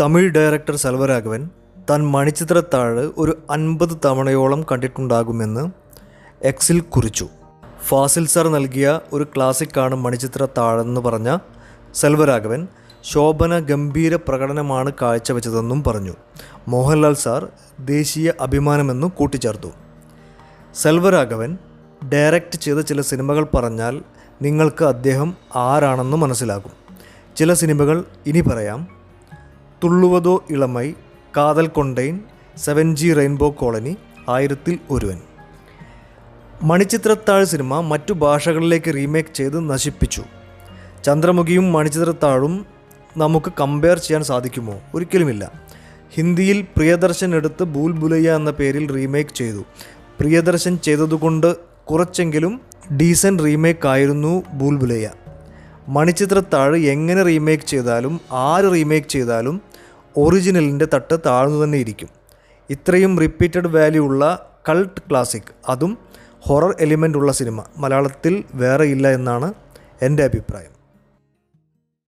Tamil director Selvaraghavan താൻ മണിച്ചിത്രത്താഴ് ഒരു അൻപത് തവണയോളം കണ്ടിട്ടുണ്ടാകുമെന്ന് എക്സിൽ കുറിച്ചു. ഫാസിൽ സർ നൽകിയ ഒരു ക്ലാസിക്കാണ് മണിച്ചിത്രത്താഴെന്ന് പറഞ്ഞ സെൽവരാഘവൻ ശോഭന ഗംഭീര പ്രകടനമാണ് കാഴ്ചവെച്ചതെന്നും പറഞ്ഞു. മോഹൻലാൽ സാർ ദേശീയ അഭിമാനമെന്നും കൂട്ടിച്ചേർത്തു. സെൽവരാഘവൻ ഡയറക്റ്റ് ചെയ്ത ചില സിനിമകൾ പറഞ്ഞാൽ നിങ്ങൾക്ക് അദ്ദേഹം ആരാണെന്ന് മനസ്സിലാകും. ചില സിനിമകൾ ഇനി പറയാം. Thulluvadho Ilamai Kaadhal Kondein seven G rainbow colony Aayirathil Oruvan. Manichitrathazhu cinema മറ്റു ഭാഷകളിലേക്ക് റീമേക്ക് ചെയ്ത് നശിപ്പിച്ചു. ചന്ദ്രമുഖിയും മണിച്ചിത്രത്താഴും നമുക്ക് കമ്പയർ ചെയ്യാൻ സാധിക്കുമോ? ഒരിക്കലുമില്ല. ഹിന്ദിയിൽ പ്രിയദർശൻ എടുത്ത് ഭൂൽ ബുലയ്യ എന്ന പേരിൽ റീമേക്ക് ചെയ്തു. പ്രിയദർശൻ ചെയ്തതുകൊണ്ട് കുറച്ചെങ്കിലും ഡീസന്റ് റീമേക്ക് ആയിരുന്നു ഭൂൽ മണിചിത്രത്താഴ് മണിച്ചിത്രത്താഴ് എങ്ങനെ റീമേക്ക് ചെയ്താലും ആര് റീമേക്ക് ചെയ്താലും ഒറിജിനലിന്റെ തട്ട് താഴ്ന്നു തന്നെ ഇരിക്കും. ഇത്രയും റിപ്പീറ്റഡ് വാല്യൂ ഉള്ള കൾട്ട് ക്ലാസിക് അതും ഹൊറർ എലിമെന്റ് ഉള്ള സിനിമ മലയാളത്തിൽ വേറെ ഇല്ല എന്നാണ് എന്റെ അഭിപ്രായം.